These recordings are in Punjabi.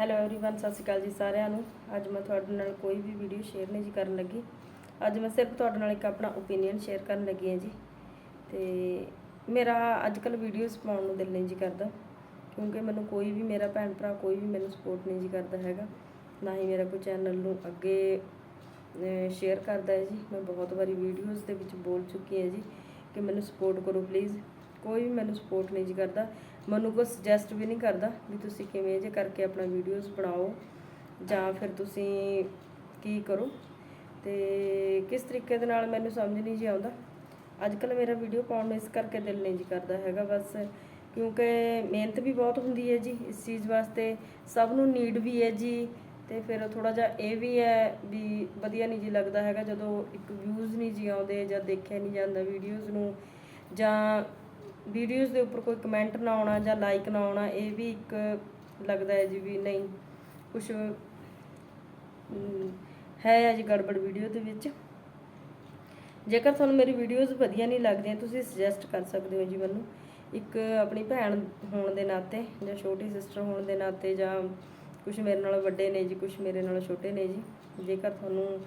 ਹੈਲੋ एवरीवन ਸਤਿ ਸ਼੍ਰੀ ਅਕਾਲ ਜੀ ਸਾਰਿਆਂ ਨੂੰ ਅੱਜ ਮੈਂ ਤੁਹਾਡੇ ਨਾਲ ਕੋਈ ਵੀ ਵੀਡੀਓ ਸ਼ੇਅਰ ਨਹੀਂ ਜੀ ਕਰਨ ਲੱਗੀ ਅੱਜ ਮੈਂ ਸਿਰਫ ਤੁਹਾਡੇ ਨਾਲ ਇੱਕ ਆਪਣਾ ਓਪੀਨੀਅਨ ਸ਼ੇਅਰ ਕਰਨ ਲੱਗੀ ਹਾਂ ਜੀ ਤੇ ਮੇਰਾ ਅੱਜ ਕੱਲ ਵੀਡੀਓਜ਼ ਪਾਉਣ ਨੂੰ ਦਿਲ ਨਹੀਂ ਜੀ ਕਰਦਾ ਕਿਉਂਕਿ ਮੈਨੂੰ ਕੋਈ ਵੀ ਮੇਰਾ ਭੈਣ ਭਰਾ ਕੋਈ ਵੀ ਮੈਨੂੰ ਸਪੋਰਟ ਨਹੀਂ ਜੀ ਕਰਦਾ ਹੈਗਾ ਨਾ ਹੀ ਮੇਰਾ ਕੋਈ ਚੈਨਲ ਨੂੰ ਅੱਗੇ ਸ਼ੇਅਰ ਕਰਦਾ ਹੈ ਜੀ ਮੈਂ ਬਹੁਤ ਵਾਰੀ ਵੀਡੀਓਜ਼ ਦੇ ਵਿੱਚ ਬੋਲ ਚੁੱਕੀ ਹਾਂ ਜੀ ਕਿ ਮੈਨੂੰ ਸਪੋਰਟ ਕਰੋ ਪਲੀਜ਼ ਕੋਈ ਵੀ ਮੈਨੂੰ ਸਪੋਰਟ ਨਹੀਂ ਜੀ ਕਰਦਾ, ਮੈਨੂੰ ਕੋਈ ਸੁਜੈਸਟ ਵੀ ਨਹੀਂ ਕਰਦਾ ਵੀ ਤੁਸੀਂ ਕਿਵੇਂ ਜੇ ਕਰਕੇ ਆਪਣਾ ਵੀਡੀਓਜ਼ ਬਣਾਓ ਜਾਂ ਫਿਰ ਤੁਸੀਂ ਕੀ ਕਰੋ ਤੇ ਕਿਸ ਤਰੀਕੇ ਦੇ ਨਾਲ ਮੈਨੂੰ ਸਮਝ ਨਹੀਂ ਜੀ ਆਉਂਦਾ। ਅੱਜ ਕੱਲ ਮੇਰਾ ਵੀਡੀਓ ਪਾਉਣ ਨੂੰ ਇਸ ਕਰਕੇ ਦਿਲ ਨਹੀਂ ਜੀ ਕਰਦਾ ਹੈਗਾ ਬਸ, ਕਿਉਂਕਿ ਮਿਹਨਤ ਵੀ ਬਹੁਤ ਹੁੰਦੀ ਹੈ ਜੀ ਇਸ ਚੀਜ਼ ਵਾਸਤੇ, ਸਭ ਨੂੰ ਨੀਡ ਵੀ ਹੈ ਜੀ ਤੇ ਫਿਰ ਥੋੜਾ ਜਿਹਾ ਇਹ ਵੀ ਹੈ ਵੀ ਵਧੀਆ ਨਹੀਂ ਜੀ ਲੱਗਦਾ ਹੈਗਾ ਜਦੋਂ ਇੱਕ ਵਿਊਜ਼ ਨਹੀਂ ਜੀ ਆਉਂਦੇ ਜਾਂ ਦੇਖਿਆ ਨਹੀਂ ਜਾਂਦਾ ਵੀਡੀਓਜ਼ ਨੂੰ ਜਾਂ ਵੀਡੀਓਜ਼ ਦੇ ਉੱਪਰ ਕੋਈ ਕਮੈਂਟ ਨਾ ਆਉਣਾ ਜਾਂ ਲਾਈਕ ਨਾ ਆਉਣਾ, ਇਹ ਵੀ ਇੱਕ ਲੱਗਦਾ ਹੈ ਜੀ ਵੀ ਨਹੀਂ ਕੁਝ ਹੈ ਹੈ ਜੀ ਗੜਬੜ ਵੀਡੀਓ ਦੇ ਵਿੱਚ। ਜੇਕਰ ਤੁਹਾਨੂੰ ਮੇਰੀ ਵੀਡੀਓਜ਼ ਵਧੀਆ ਨਹੀਂ ਲੱਗਦੀਆਂ, ਤੁਸੀਂ ਸੁਜੈਸਟ ਕਰ ਸਕਦੇ ਹੋ ਜੀ ਮੈਨੂੰ ਇੱਕ ਆਪਣੀ ਭੈਣ ਹੋਣ ਦੇ ਨਾਤੇ ਜਾਂ ਛੋਟੀ ਸਿਸਟਰ ਹੋਣ ਦੇ ਨਾਤੇ ਜਾਂ ਕੁਝ ਮੇਰੇ ਨਾਲ ਵੱਡੇ ਨੇ ਜੀ ਕੁਝ ਮੇਰੇ ਨਾਲ ਛੋਟੇ ਨੇ ਜੀ। ਜੇਕਰ ਤੁਹਾਨੂੰ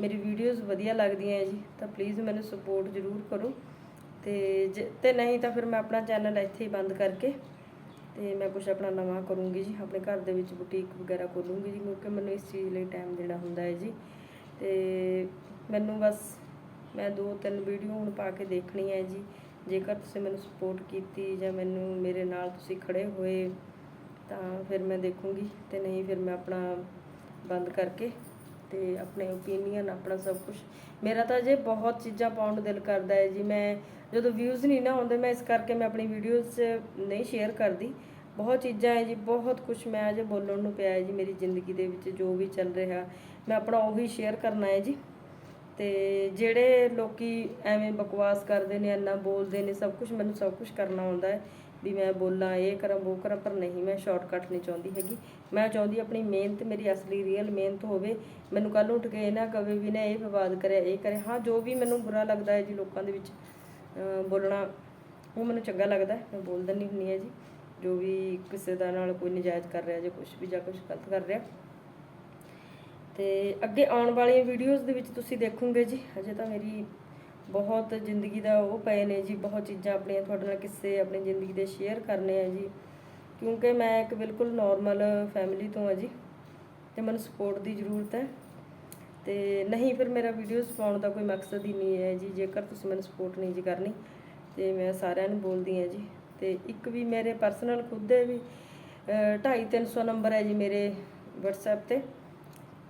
ਮੇਰੀ ਵੀਡੀਓਜ਼ ਵਧੀਆ ਲੱਗਦੀਆਂ ਹੈ ਜੀ, ਤਾਂ ਪਲੀਜ਼ ਮੈਨੂੰ ਸਪੋਰਟ ਜ਼ਰੂਰ ਕਰੋ। ਤੇ ਜੇ- ਤੇ ਨਹੀਂ ਤਾਂ ਫਿਰ ਮੈਂ ਆਪਣਾ ਚੈਨਲ ਇੱਥੇ ਹੀ ਬੰਦ ਕਰਕੇ ਤੇ ਮੈਂ ਕੁਝ ਆਪਣਾ ਨਵਾਂ ਕਰੂੰਗੀ ਜੀ, ਆਪਣੇ ਘਰ ਦੇ ਵਿੱਚ ਬੁਟੀਕ ਵਗੈਰਾ ਖੋਲੂੰਗੀ ਜੀ, ਕਿਉਂਕਿ ਮੈਨੂੰ ਇਸ ਚੀਜ਼ ਲਈ ਟਾਈਮ ਦੇਣਾ ਹੁੰਦਾ ਹੈ ਜੀ। ਤੇ ਮੈਨੂੰ ਬਸ ਮੈਂ ਦੋ ਤਿੰਨ ਵੀਡੀਓ ਹੁਣ ਪਾ ਕੇ ਦੇਖਣੀ ਹੈ ਜੀ, ਜੇਕਰ ਤੁਸੀਂ ਮੈਨੂੰ ਸਪੋਰਟ ਕੀਤੀ ਜਾਂ ਮੈਨੂੰ ਮੇਰੇ ਨਾਲ ਤੁਸੀਂ ਖੜੇ ਹੋਏ ਤਾਂ ਫਿਰ ਮੈਂ ਦੇਖੂੰਗੀ ਤੇ ਨਹੀਂ ਫਿਰ ਮੈਂ ਆਪਣਾ ਬੰਦ ਕਰਕੇ ਤੇ ਆਪਣੇ ਓਪੀਨੀਅਨ ਆਪਣਾ ਸਭ ਕੁਝ ਮੇਰਾ ਤਾਂ ਜੇ ਬਹੁਤ ਚੀਜ਼ਾਂ ਪਾਉਣ ਦਿਲ ਕਰਦਾ ਹੈ ਜੀ। ਮੈਂ ਜਦੋਂ ਵਿਊਜ਼ ਨਹੀਂ ਨਾ ਆਉਂਦੇ, ਮੈਂ ਇਸ ਕਰਕੇ ਮੈਂ ਆਪਣੀ ਵੀਡੀਓਜ਼ ਨਹੀਂ ਸ਼ੇਅਰ ਕਰਦੀ। ਬਹੁਤ ਚੀਜ਼ਾਂ ਹੈ ਜੀ, ਬਹੁਤ ਕੁਝ ਮੈਂ ਅਜੇ ਬੋਲਣ ਨੂੰ ਪਿਆ ਹੈ ਜੀ ਮੇਰੀ ਜ਼ਿੰਦਗੀ ਦੇ ਵਿੱਚ, ਜੋ ਵੀ ਚੱਲ ਰਿਹਾ। ਮੈਂ ਆਪਣਾ ਉਹੀ ਸ਼ੇਅਰ ਕਰਨਾ ਹੈ ਜੀ। ਤੇ ਜਿਹੜੇ ਲੋਕੀ ਐਵੇਂ ਬਕਵਾਸ ਕਰਦੇ ਨੇ ਇੰਨਾ ਬੋਲਦੇ ਨੇ, ਸਭ ਕੁਝ ਮੈਨੂੰ ਸਭ ਕੁਝ ਕਰਨਾ ਆਉਂਦਾ ਹੈ। ਵੀ ਮੈਂ ਬੋਲਾਂ, ਇਹ ਕਰਾਂ, ਉਹ ਕਰਾਂ, ਪਰ ਨਹੀਂ, ਮੈਂ ਸ਼ਾਰਟਕਟ ਨਹੀਂ ਚਾਹੁੰਦੀ ਹੈਗੀ। ਮੈਂ ਚਾਹੁੰਦੀ ਆਪਣੀ ਮਿਹਨਤ, ਮੇਰੀ ਅਸਲੀ ਰੀਅਲ ਮਿਹਨਤ ਹੋਵੇ। ਮੈਨੂੰ ਕੱਲ ਉੱਠ ਕੇ ਇਹ ਨਾ ਕਵੇ ਵੀ ਨਾ ਇਹ ਵਿਵਾਦ ਕਰਿਆ, ਇਹ ਕਰੇ ਹਾਂ, ਜੋ ਵੀ ਮੈਨੂੰ ਬੁਰਾ ਲੱਗਦਾ ਹੈ ਜੀ ਲੋਕਾਂ ਦੇ ਵਿੱਚ ਬੋਲਣਾ, ਉਹ ਮੈਨੂੰ ਚੰਗਾ ਲੱਗਦਾ ਮੈਂ ਬੋਲ ਦਿੰਦੀ ਹੁੰਦੀ ਹਾਂ ਜੀ। ਜੋ ਵੀ ਕਿਸੇ ਦਾ ਨਾਲ ਕੋਈ ਨਜਾਇਜ਼ ਕਰ ਰਿਹਾ ਜਾਂ ਕੁਝ ਵੀ ਜਾਂ ਕੁਝ ਗਲਤ ਕਰ ਰਿਹਾ। ਤੇ ਅੱਗੇ ਆਉਣ ਵਾਲੀਆਂ ਵੀਡੀਓਜ਼ ਦੇ ਵਿੱਚ ਤੁਸੀਂ ਦੇਖੋਗੇ ਜੀ। ਅਜੇ ਤਾਂ ਮੇਰੀ ਬਹੁਤ ਜ਼ਿੰਦਗੀ ਦਾ ਉਹ ਪਏ ਨੇ ਜੀ, ਬਹੁਤ ਚੀਜ਼ਾਂ ਆਪਣੀਆਂ ਤੁਹਾਡੇ ਨਾਲ ਕਿੱਸੇ ਆਪਣੀ ਜ਼ਿੰਦਗੀ ਦੇ ਸ਼ੇਅਰ ਕਰਨੇ ਆ ਜੀ। ਕਿਉਂਕਿ ਮੈਂ ਇੱਕ ਬਿਲਕੁਲ ਨਾਰਮਲ ਫੈਮਿਲੀ ਤੋਂ ਆ ਜੀ ਤੇ ਮੈਨੂੰ ਸਪੋਰਟ ਦੀ ਜ਼ਰੂਰਤ ਹੈ। ਤੇ ਨਹੀਂ ਫਿਰ ਮੇਰਾ ਵੀਡੀਓਜ਼ ਪਾਉਣ ਦਾ ਕੋਈ ਮਕਸਦ ਹੀ ਨਹੀਂ ਹੈ ਜੀ, ਜੇਕਰ ਤੁਸੀਂ ਮੈਨੂੰ ਸਪੋਰਟ ਨਹੀਂ ਜੀ ਕਰਨੀ, ਤੇ ਮੈਂ ਸਾਰਿਆਂ ਨੂੰ ਬੋਲਦੀ ਹਾਂ ਜੀ। ਤੇ ਇੱਕ ਵੀ ਮੇਰੇ ਪਰਸਨਲ ਖੁਦ ਦੇ ਵੀ 2.5 300 ਨੰਬਰ ਹੈ ਜੀ ਮੇਰੇ WhatsApp ਤੇ,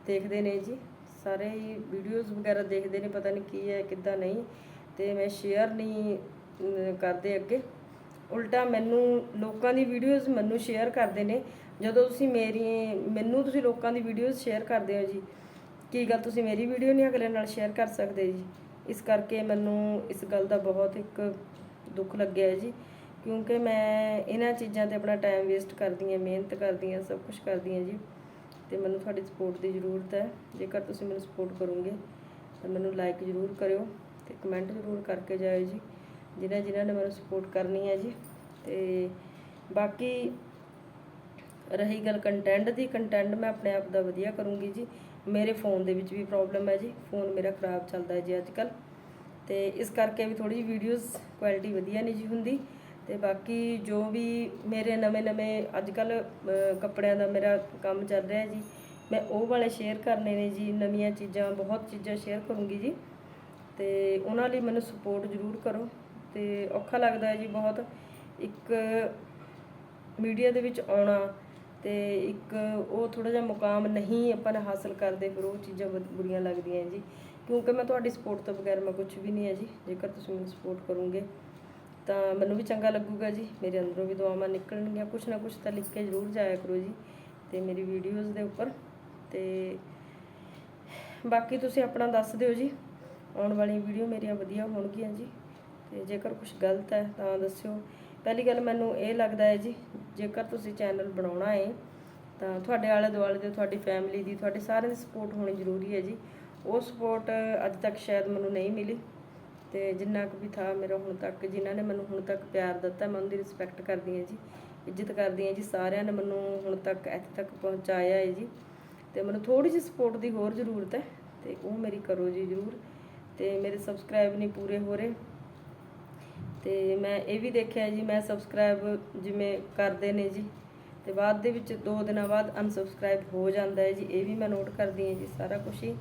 ਦੇਖਦੇ ਨੇ ਜੀ। ਸਾਰੇ ਹੀ ਵੀਡੀਓਜ਼ ਵਗੈਰਾ ਦੇਖਦੇ ਨੇ, ਪਤਾ ਨਹੀਂ ਕੀ ਹੈ, ਕਿੱਦਾਂ ਨਹੀਂ। ਤੇ ਮੈਂ ਸ਼ੇਅਰ ਨਹੀਂ ਕਰਦੇ ਅੱਗੇ। ਉਲਟਾ ਮੈਨੂੰ ਲੋਕਾਂ ਦੀ ਵੀਡੀਓਜ਼ ਮੈਨੂੰ ਸ਼ੇਅਰ ਕਰਦੇ ਨੇ। ਜਦੋਂ ਤੁਸੀਂ ਮੇਰੀ, ਮੈਨੂੰ ਤੁਸੀਂ ਲੋਕਾਂ ਦੀ ਵੀਡੀਓਜ਼ ਸ਼ੇਅਰ ਕਰਦੇ ਹੋ ਜੀ, ਕੀ ਗੱਲ ਤੁਸੀਂ ਮੇਰੀ ਵੀਡੀਓ ਨਹੀਂ ਅਗਲੇ ਨਾਲ ਸ਼ੇਅਰ ਕਰ ਸਕਦੇ ਜੀ? ਇਸ ਕਰਕੇ ਮੈਨੂੰ ਇਸ ਗੱਲ ਦਾ ਬਹੁਤ ਇੱਕ ਦੁੱਖ ਲੱਗਿਆ ਹੈ ਜੀ। ਕਿਉਂਕਿ ਮੈਂ ਇਹਨਾਂ ਚੀਜ਼ਾਂ ਤੇ ਆਪਣਾ ਟਾਈਮ ਵੇਸਟ ਕਰਦੀ ਹਾਂ, ਮਿਹਨਤ ਕਰਦੀ ਹਾਂ, ਸਭ ਕੁਝ ਕਰਦੀ ਹਾਂ ਜੀ। ਤੇ ਮੈਨੂੰ ਤੁਹਾਡੀ ਸਪੋਰਟ ਦੀ ਜ਼ਰੂਰਤ ਹੈ। ਜੇਕਰ ਤੁਸੀਂ ਮੈਨੂੰ ਸਪੋਰਟ ਕਰੋਗੇ, ਤਾਂ ਮੈਨੂੰ ਲਾਈਕ ਜ਼ਰੂਰ ਕਰਿਓ ਤੇ ਕਮੈਂਟ ਜ਼ਰੂਰ ਕਰਕੇ ਜਾਇਓ ਜੀ। ਜਿਨ੍ਹਾਂ ਜਿਨ੍ਹਾਂ ਨੇ ਮੈਨੂੰ ਸਪੋਰਟ ਕਰਨੀ ਹੈ ਜੀ। ਤੇ ਬਾਕੀ ਰਹੀ ਗੱਲ ਕੰਟੈਂਟ ਦੀ ਕੰਟੈਂਟ ਮੈਂ ਆਪਣੇ ਆਪ ਦਾ ਵਧੀਆ ਕਰੂੰਗੀ ਜੀ। ਮੇਰੇ ਫੋਨ ਦੇ ਵਿੱਚ ਵੀ ਪ੍ਰੋਬਲਮ ਹੈ ਜੀ। ਫੋਨ ਮੇਰਾ ਖਰਾਬ ਚੱਲਦਾ ਹੈ ਜੀ ਅੱਜ ਕੱਲ ਤੇ ਇਸ ਕਰਕੇ ਵੀ ਥੋੜੀ ਜਿਹੀ ਵੀਡੀਓਜ਼ ਕੁਆਲਿਟੀ ਵਧੀਆ ਨਹੀਂ ਜੀ ਹੁੰਦੀ। ਅਤੇ ਬਾਕੀ ਜੋ ਵੀ ਮੇਰੇ ਨਵੇਂ-ਨਵੇਂ ਅੱਜ ਕੱਲ੍ਹ ਕੱਪੜਿਆਂ ਦਾ ਮੇਰਾ ਕੰਮ ਚੱਲ ਰਿਹਾ ਜੀ, ਮੈਂ ਉਹ ਵਾਲੇ ਸ਼ੇਅਰ ਕਰਨੇ ਨੇ ਜੀ, ਨਵੀਆਂ ਚੀਜ਼ਾਂ, ਬਹੁਤ ਚੀਜ਼ਾਂ ਸ਼ੇਅਰ ਕਰੂੰਗੀ ਜੀ। ਤੇ ਉਹਨਾਂ ਲਈ ਮੈਨੂੰ ਸਪੋਰਟ ਜ਼ਰੂਰ ਕਰੋ ਤੇ ਔਖਾ ਲੱਗਦਾ ਹੈ ਜੀ ਬਹੁਤ। ਇੱਕ ਮੀਡੀਆ ਦੇ ਵਿੱਚ ਆਉਣਾ ਤੇ ਇੱਕ ਉਹ ਥੋੜਾ ਜਿਹਾ ਮੁਕਾਮ ਨਹੀਂ ਆਪਾਂ ਨੇ ਹਾਸਲ ਕਰਦੇ, ਫਿਰ ਉਹ ਚੀਜ਼ਾਂ ਬੁ- ਬੁਰੀਆਂ ਲੱਗਦੀਆਂ ਜੀ। ਕਿਉਂਕਿ ਮੈਂ ਤੁਹਾਡੀ ਸਪੋਰਟ ਤੋਂ ਬਗੈਰ ਮੈਂ ਕੁਝ ਵੀ ਨਹੀਂ ਹੈ ਜੀ, ਜੇਕਰ ਤੁਸੀਂ ਮੈਨੂੰ ਸਪੋਰਟ ਕਰੋਗੇ। ਤਾਂ ਮੈਨੂੰ ਵੀ ਚੰਗਾ ਲੱਗੂਗਾ ਜੀ। ਮੇਰੇ ਅੰਦਰੋਂ ਵੀ ਦੁਆਵਾਂ ਨਿਕਲਣਗੀਆਂ। ਕੁਛ ਨਾ ਕੁਛ ਤਾਂ ਲਿਖ ਕੇ ਜ਼ਰੂਰ ਜਾਇਆ ਕਰੋ ਜੀ। ਤੇ ਮੇਰੀ ਵੀਡੀਓਜ਼ ਦੇ ਉੱਪਰ। ਤੇ ਬਾਕੀ ਤੁਸੀਂ ਆਪਣਾ ਦੱਸ ਦਿਓ ਜੀ। ਆਉਣ ਵਾਲੀ ਵੀਡੀਓ ਮੇਰੀਆਂ ਵਧੀਆ ਹੋਣਗੀਆਂ ਜੀ। ਤੇ ਜੇਕਰ ਕੁਝ ਗਲਤ ਹੈ ਤਾਂ ਦੱਸਿਓ। ਪਹਿਲੀ ਗੱਲ ਮੈਨੂੰ ਇਹ ਲੱਗਦਾ ਹੈ ਜੀ, ਜੇਕਰ ਤੁਸੀਂ ਚੈਨਲ ਬਣਾਉਣਾ ਹੈ, ਤਾਂ ਤੁਹਾਡੇ ਆਲੇ ਦੁਆਲੇ ਦੇ ਤੁਹਾਡੀ ਫੈਮਿਲੀ ਦੀ, ਤੁਹਾਡੇ ਸਾਰਿਆਂ ਦੀ ਸਪੋਰਟ ਹੋਣੀ ਜ਼ਰੂਰੀ ਹੈ ਜੀ। ਉਹ ਸਪੋਰਟ ਅੱਜ ਤੱਕ ਸ਼ਾਇਦ ਮੈਨੂੰ ਨਹੀਂ ਮਿਲੀ। ਤੇ ਜਿੰਨਾ ਕੁ ਵੀ ਥਾ ਮੇਰਾ ਹੁਣ ਤੱਕ, ਜਿਨ੍ਹਾਂ ਨੇ ਮੈਨੂੰ ਹੁਣ ਤੱਕ ਪਿਆਰ ਦਿੱਤਾ, ਮੈਂ ਉਹਦੀ ਰਿਸਪੈਕਟ ਕਰਦੀ ਹਾਂ ਜੀ, ਇੱਜ਼ਤ ਕਰਦੀ ਹਾਂ ਜੀ, ਸਾਰਿਆਂ ਨੇ ਮੈਨੂੰ ਹੁਣ ਤੱਕ ਇੱਥੇ ਤੱਕ ਪਹੁੰਚਾਇਆ ਹੈ ਜੀ। ਤੇ ਮੈਨੂੰ ਥੋੜੀ ਜਿਹੀ ਸਪੋਰਟ ਦੀ ਹੋਰ ਜ਼ਰੂਰਤ ਹੈ, ਤੇ ਉਹ ਮੇਰੀ ਕਰੋ ਜੀ ਜ਼ਰੂਰ। ਤੇ ਮੇਰੇ ਸਬਸਕ੍ਰਾਈਬ ਨਹੀਂ ਪੂਰੇ ਹੋ ਰਹੇ। ਤੇ ਮੈਂ ਇਹ ਵੀ ਦੇਖਿਆ ਜੀ, ਮੈਂ ਸਬਸਕ੍ਰਾਈਬ ਜਿਵੇਂ ਕਰਦੇ ਨੇ ਜੀ, ਤੇ ਬਾਅਦ ਦੇ ਵਿੱਚ 2 ਦਿਨਾਂ ਬਾਅਦ ਅਨਸਬਸਕ੍ਰਾਈਬ ਹੋ ਜਾਂਦਾ ਹੈ ਜੀ, ਇਹ ਵੀ ਮੈਂ ਨੋਟ ਕਰਦੀ ਹਾਂ ਜੀ, ਸਾਰਾ ਕੁਝ ਹੀ।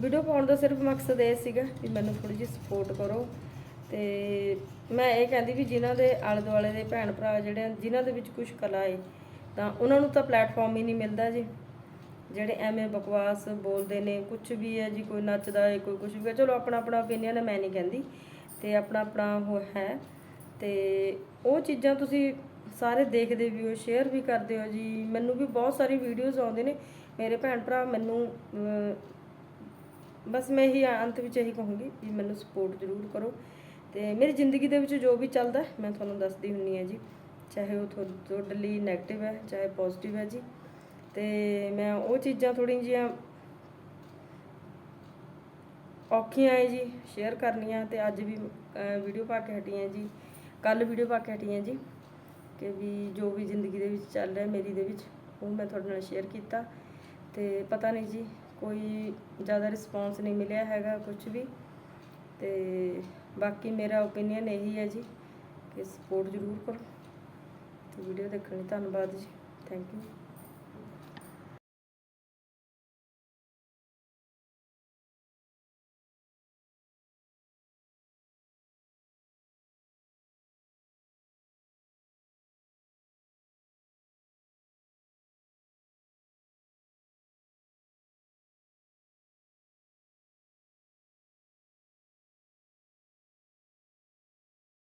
ਵੀਡੀਓ ਪਾਉਣ ਦਾ ਸਿਰਫ ਮਕਸਦ ਇਹ ਸੀਗਾ ਵੀ ਮੈਨੂੰ ਥੋੜੀ ਜਿਹੀ ਸਪੋਰਟ ਕਰੋ ਤੇ ਮੈਂ ਇਹ ਕਹਿੰਦੀ ਵੀ ਜਿਨ੍ਹਾਂ ਦੇ ਆਲੇ ਦੁਆਲੇ ਦੇ ਭੈਣ ਭਰਾ ਜਿਹੜੇ ਹਨ, ਜਿਨ੍ਹਾਂ ਦੇ ਵਿੱਚ ਕੁਝ ਕਲਾ ਹੈ ਤਾਂ ਉਹਨਾਂ ਨੂੰ ਤਾਂ ਪਲੇਟਫਾਰਮ ਹੀ ਨਹੀਂ ਮਿਲਦਾ ਜੀ। ਜਿਹੜੇ ਐਵੇਂ ਬਕਵਾਸ ਬੋਲਦੇ ਨੇ ਕੁਝ ਵੀ ਹੈ ਜੀ ਕੋਈ ਨੱਚਦਾ ਹੈ ਕੋਈ ਕੁਝ ਵੀ ਹੈ। ਚਲੋ ਆਪਣਾ ਆਪਣਾ ਓਪੀਨੀਅਨ ਹੈ ਮੈਂ ਨਹੀਂ ਕਹਿੰਦੀ। ਤੇ ਆਪਣਾ ਆਪਣਾ ਉਹ ਹੈ। ਤੇ ਉਹ ਚੀਜ਼ਾਂ ਤੁਸੀਂ ਸਾਰੇ ਦੇਖਦੇ ਵੀ ਹੋ ਸ਼ੇਅਰ ਵੀ ਕਰਦੇ ਹੋ ਜੀ। ਮੈਨੂੰ ਵੀ ਬਹੁਤ ਸਾਰੀ ਵੀਡੀਓਜ਼ ਆਉਂਦੇ ਨੇ। ਮੇਰੇ ਭੈਣ ਭਰਾ ਮੈਨੂੰ ਬਸ ਮੈਂ ਇਹੀ ਅੰਤ ਵਿੱਚ ਇਹੀ ਕਹੂੰਗੀ ਵੀ ਮੈਨੂੰ ਸਪੋਰਟ ਜ਼ਰੂਰ ਕਰੋ ਤੇ ਮੇਰੀ ਜ਼ਿੰਦਗੀ ਦੇ ਵਿੱਚ ਜੋ ਵੀ ਚੱਲਦਾ ਮੈਂ ਤੁਹਾਨੂੰ ਦੱਸਦੀ ਹੁੰਨੀ ਆ ਜੀ। ਚਾਹੇ ਉਹ ਤੁਹਾ- ਤੁਹਾਡੇ ਲਈ 네ਗੇਟਿਵ ਹੈ, ਚਾਹੇ ਪੋਜ਼ਿਟਿਵ ਹੈ ਜੀ। ਤੇ ਮੈਂ ਉਹ ਚੀਜ਼ਾਂ ਥੋੜ੍ਹੀਆਂ ਜਿਹੀਆਂ ਔਖੀਆਂ ਹੈ ਜੀ ਸ਼ੇਅਰ ਕਰਨੀਆਂ ਤੇ ਅੱਜ ਵੀ ਵੀਡੀਓ ਪਾ ਕੇ ਹਟੀਆਂ ਜੀ। ਕੱਲ ਵੀਡੀਓ ਪਾ ਕੇ ਹਟੀਆਂ ਜੀ ਕਿ ਵੀ ਜੋ ਵੀ ਜ਼ਿੰਦਗੀ ਦੇ ਵਿੱਚ ਚੱਲ ਰਿਹਾ ਮੇਰੀ ਦੇ ਵਿੱਚ, ਉਹ ਮੈਂ ਤੁਹਾਡੇ ਨਾਲ ਸ਼ੇਅਰ ਕੀਤਾ ਤੇ ਪਤਾ ਨਹੀਂ ਜੀ ਕੋਈ ਜ਼ਿਆਦਾ ਰਿਸਪੌਂਸ ਨਹੀਂ ਮਿਲਿਆ ਹੈਗਾ ਕੁਝ ਵੀ। ਤੇ ਬਾਕੀ ਮੇਰਾ ਓਪੀਨੀਅਨ ਇਹੀ ਹੈ ਜੀ ਕਿ ਸਪੋਰਟ ਜ਼ਰੂਰ ਕਰੋ। ਤੇ ਵੀਡੀਓ ਦੇਖਣ ਲਈ ਧੰਨਵਾਦ ਜੀ। Thank you